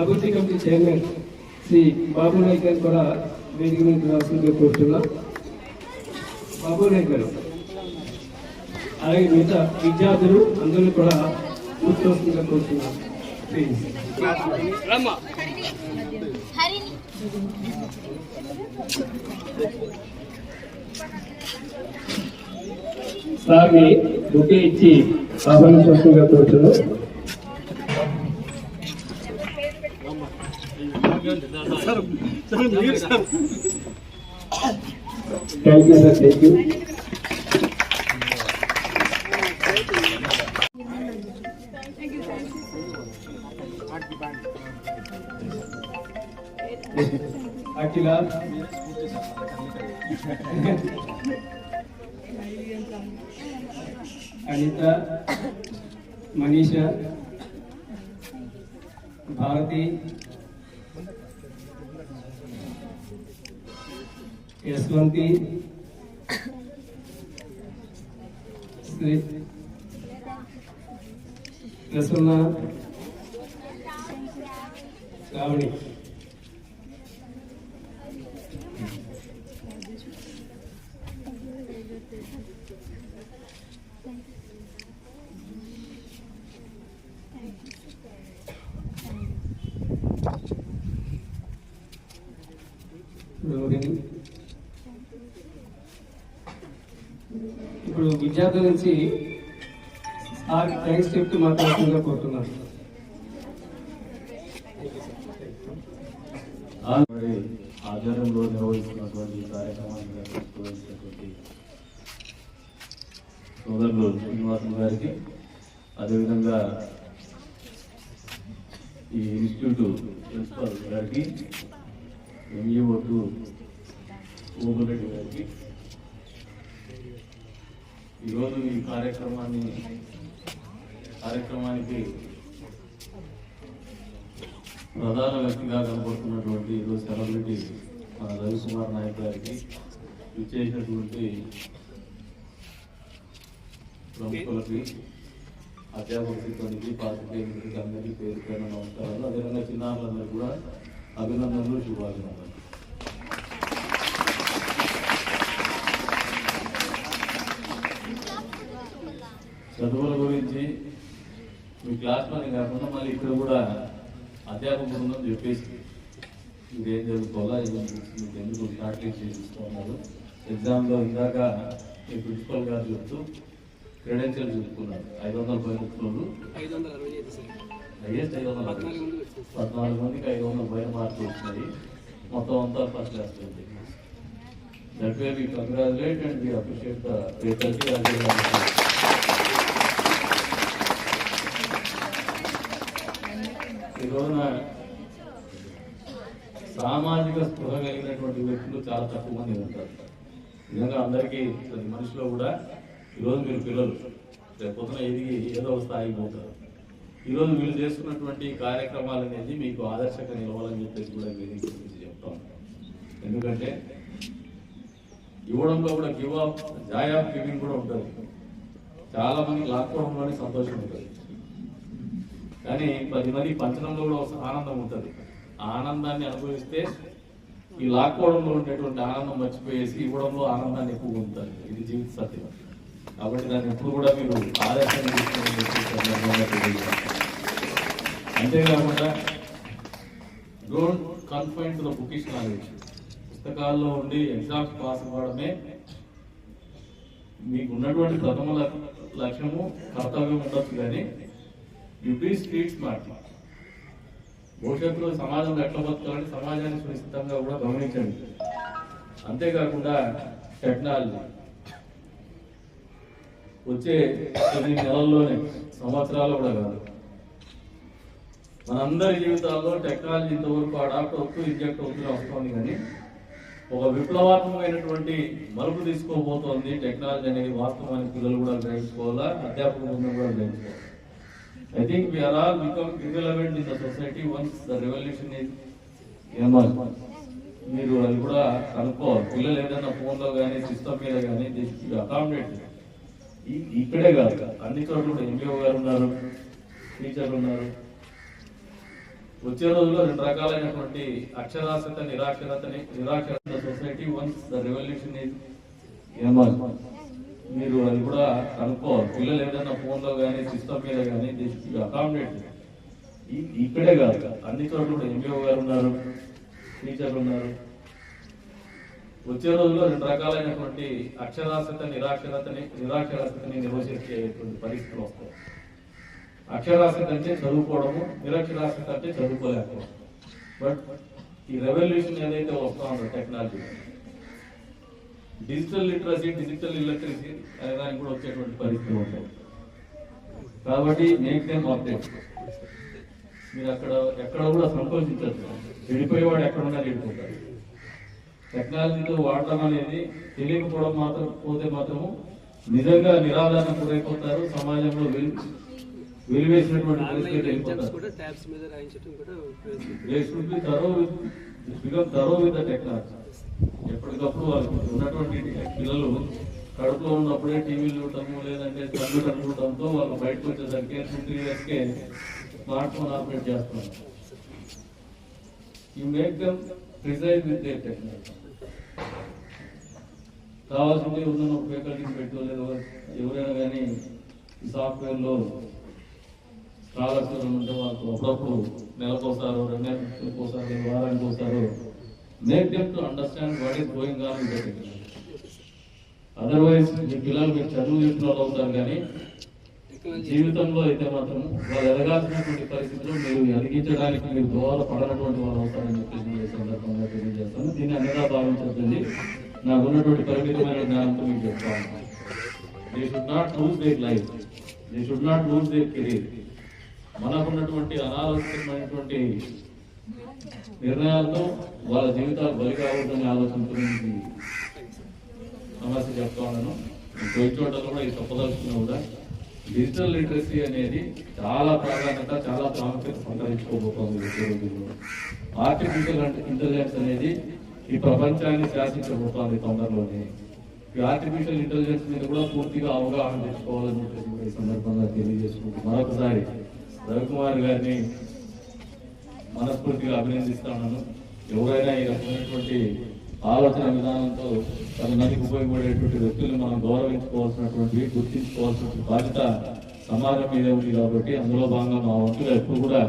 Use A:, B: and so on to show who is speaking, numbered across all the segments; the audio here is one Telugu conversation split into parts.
A: అభివృద్ధి కమిటీ చైర్మన్ శ్రీ బాబు నాయక్ గారు కూడా వేదిక నుంచి రావాల్సిందిగా కోరుతున్నాం బాబు నాయక్ గారు అలాగే మిగతా విద్యార్థులు అందరూ కూడా కూర్చోవలసిందిగా కోరుతున్నాం ప్లీజ్ సార్ని బుకే ఇచ్చి ఆహ్వానించవలసిందిగా కోరుతున్నాం Thank you, sir. Thank you. Akila. Anita, Manisha, Bharati. Yashwanti Sri Prasanna Kavani Thank you. విద్యార్థుల నుంచి ఆ థ్యాంక్స్ చెప్తూ మాట్లాడుతుందిగా కోరుతున్నాను
B: ఆధ్వర్యంలో నిర్వహిస్తున్నటువంటి కార్యక్రమాన్ని సోదరులు శ్రీనివాసం గారికి అదేవిధంగా ఈ ఇన్స్టిట్యూట్ ప్రిన్సిపల్ గారికి MEO e two Obul Reddy గారికి ఈరోజు ఈ కార్యక్రమాన్ని కార్యక్రమానికి ప్రధాన వ్యక్తిగా కనబడుతున్నటువంటి ఈరోజు సెలబ్రిటీ మన రవికుమార్ నాయక్ గారికి ఇచ్చేసినటువంటి ప్రముఖులకి అధ్యాపకులకి పాత్రికేయులకి అందరికీ పేరు పేరు నమస్కారాలు అదేవిధంగా చిన్నారులందరూ కూడా అభినందనలు శుభాభినందనలు చదువుల గురించి మీ క్లాస్లోనే కాకుండా మళ్ళీ ఇక్కడ కూడా అధ్యాపక బృందం చెప్పేసి ఇదేం జరుగుతుందో మీకు ఎందుకు ప్రాక్టీస్ చేసిస్తున్నారు ఎగ్జామ్లో ఇందాక మీ ప్రిన్సిపల్ గారు చెప్తూ క్రెడెన్షియల్ చూసుకున్నారు ఐదు వందల
A: పై ముఖ్యులు
B: హైయెస్ట్ ఐదు వందల పద్నాలుగు మందికి ఐదు వందల పైన మార్కులు వచ్చినాయి మొత్తం అంతా first class that way we congratulate and we appreciate the పేపర్కి రోజున సామాజిక స్పృహ కలిగినటువంటి వ్యక్తులు చాలా తక్కువ మంది ఉంటారు నిజంగా అందరికీ ప్రతి మనిషిలో కూడా ఈరోజు మీరు పిల్లలు రేపొద్దున ఎదిగి ఏదో ఒక స్థాయికి పోతారు ఈరోజు వీళ్ళు చేస్తున్నటువంటి కార్యక్రమాలు అనేది మీకు ఆదర్శంగా నిలవాలని చెప్పేసి కూడా మీరు గురించి చెప్తాం ఎందుకంటే ఇవ్వడంలో కూడా give of joy of giving కూడా ఉంటుంది చాలా మంది లాక్డౌన్లోనే సంతోషం ఉంటుంది కానీ పది మంది పంచడంలో కూడా ఒక ఆనందం ఉంటుంది ఆనందాన్ని అనుభవిస్తే ఈ లాక్కోవడంలో ఉండేటువంటి ఆనందం మర్చిపోయేసి ఇవ్వడంలో ఆనందాన్ని ఎక్కువగా ఉంటుంది ఇది జీవిత సత్యం కాబట్టి దాన్ని ఎప్పుడు కూడా మీరు ఆదర్శం అంతేకాకుండా don't confine to the bookish knowledge పుస్తకాల్లో ఉండి ఎగ్జామ్స్ పాస్ అవ్వడమే మీకు ఉన్నటువంటి ప్రథమ లక్ష్యము కర్తవ్యం ఉండొచ్చు కానీ యు స్ట్రీట్ స్మార్ట్ భవిష్యత్తులో సమాజం ఎట్లా బతుకాలని సమాజాన్ని సునిశ్చితంగా కూడా గమనించండి అంతేకాకుండా టెక్నాలజీ వచ్చే కొన్ని నెలల్లోనే సంవత్సరాలు కూడా కాదు మనందరి జీవితాల్లో టెక్నాలజీ ఇంతవరకు అడాప్ట్ అవుతూ ఇంజెక్ట్ అవుతూ వస్తుంది కానీ ఒక విప్లవాత్మకమైనటువంటి మలుపు తీసుకోబోతోంది టెక్నాలజీ అనేది వాస్తవానికి పిల్లలు కూడా గ్రహించుకోవాలా అధ్యాపకులు కూడా గ్రహించుకోవాలి I think we are all become irrelevant in the society once the revolution is emerged. మీరు అది కూడా అనుకో పిల్లలు ఏదైనా ఫోన్లో కానీ సిస్టమ్ మీద కానీ అకామిడేట్ ఇక్కడే కాదు అన్ని చోట్ల కూడా ఎంబీఓ గారు ఉన్నారు టీచర్లు ఉన్నారు వచ్చే రోజుల్లో రెండు రకాలైనటువంటి అక్షరాస్యత నిరాక్షరత నిరాక్షరత society once the revolution is ఏమో మీరు అది కూడా కనుక్కోవాలి పిల్లలు ఏదైనా ఫోన్లో కానీ సిస్టమ్ మీద కానీ అకామిడేట్ ఇక్కడే కాదు అన్ని చోట్ల కూడా ఎంబీఓ గారు ఉన్నారు టీచర్లు ఉన్నారు వచ్చే రోజుల్లో రెండు రకాలైనటువంటి అక్షరాస్యత నిరాక్షరతని నిరాక్షరాస్యతని నిర్వహించే పరిస్థితులు వస్తాయి అక్షరాస్యత అంటే చదువుకోవడము నిరక్షరాస్యత అంటే చదువుకోలేకపోవడం బట్ ఈ రెవల్యూషన్ ఏదైతే వస్తా ఉందో technology digital literacy digital electricity అనే దానికి కూడా వచ్చేటువంటి పరిస్థితులు ఉంటాయి కాబట్టి మేక్ దెమ్ అప్డేట్ మీరు అక్కడ ఎక్కడ కూడా సంకోచించదు విడిపోయేవాడు ఉన్నా విడిపోతారు టెక్నాలజీతో వాడటం అనేది తెలియకపోవడం మాత్రం పోతే మాత్రము నిజంగా నిరాధారణ కూడైపోతారు సమాజంలో విలువేసినటువంటి పరిస్థితి thorough with thorough with technology ఎప్పటికప్పుడు వాళ్ళకి ఉన్నటువంటి పిల్లలు కడుపులో ఉన్నప్పుడే టీవీలు చూడటము లేదంటే కళ్ళు కనుకోవడంతో వాళ్ళు బయటకు వచ్చేసరికి టూ త్రీ ఇయర్స్కే స్మార్ట్ ఫోన్ ఆపరేట్ చేస్తున్నారు ఈ make them precise with technology కావాల్సింది ఎవరైనా ఒక ఫ్యాకల్టీని పెట్టుకోలేదు ఎవరైనా కానీ ఈ సాఫ్ట్వేర్లో స్కాలర్స్ ఉంటే వాళ్ళకు అప్పుడప్పుడు నెలకోసారు రెండు నెలలకు వారానికి ఒకసారి make them to understand what is going on otherwise మీ పిల్లలు మీకు చదువు చెప్పిన వాళ్ళు అవుతారు కానీ జీవితంలో అయితే మాత్రం వాళ్ళు ఎదగాల్సినటువంటి పరిస్థితులు మీరు ఎదిగించడానికి మీరు దోహాల పడనటువంటి వాళ్ళు అవుతారని చెప్పేసి సందర్భంగా తెలియజేస్తాను దీన్ని అన్నదా భావించద్దండి నాకున్నటువంటి పరిమితమైన జ్ఞానంతో మీకు చెప్తాను they should not lose their life they should not lose their career మనకున్నటువంటి అనారోగ్యమైనటువంటి నిర్ణయాలతో వాళ్ళ జీవితాలు బలి కావద్దని ఆలోచనతో సమస్య చెప్తా ఉన్నాను పోయి చోట కూడా ఇది చెప్పదలుచుకున్నా కూడా డిజిటల్ లిటరసీ అనేది చాలా ప్రాధాన్యత చాలా ప్రాముఖ్యత సంతరించుకోబోతోంది రోజుల్లో ఆర్టిఫిషియల్ ఇంటెలిజెన్స్ అనేది ఈ ప్రపంచాన్ని శాసించబోతోంది తొందరలోనే ఈ ఆర్టిఫిషియల్ ఇంటెలిజెన్స్ మీద కూడా పూర్తిగా అవగాహన తెచ్చుకోవాలని ఈ సందర్భంగా తెలియజేసుకుంటూ మరొకసారి రవికుమార్ గారిని మనస్ఫూర్తిగా అభినందిస్తున్నాను ఎవరైనా ఈ రకమైనటువంటి ఆలోచన విధానంతో తన నదికి ఉపయోగపడేటువంటి వ్యక్తులను మనం గౌరవించుకోవాల్సినటువంటి గుర్తించుకోవాల్సిన బాధ్యత సమాజం మీద ఉంది కాబట్టి అందులో భాగంగా మా వంతుగా ఎప్పుడు కూడా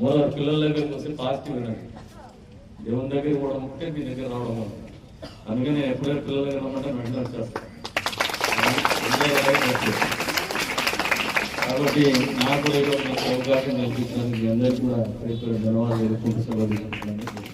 B: మూల పిల్లల దగ్గర వస్తే పాజిటివ్ వినండి దేవుని దగ్గర కూడా ముఖ్యం మీ దగ్గర రావడం వల్ల అందుకని ఎప్పుడైనా పిల్లల దగ్గర రమ్మంటే వెంటనే వచ్చేస్తాను కాబట్టి నాకు అవకాశం కల్పించినందుకు మీ అందరికీ కూడా ధన్యవాదాలు తెలుసుకుంటూ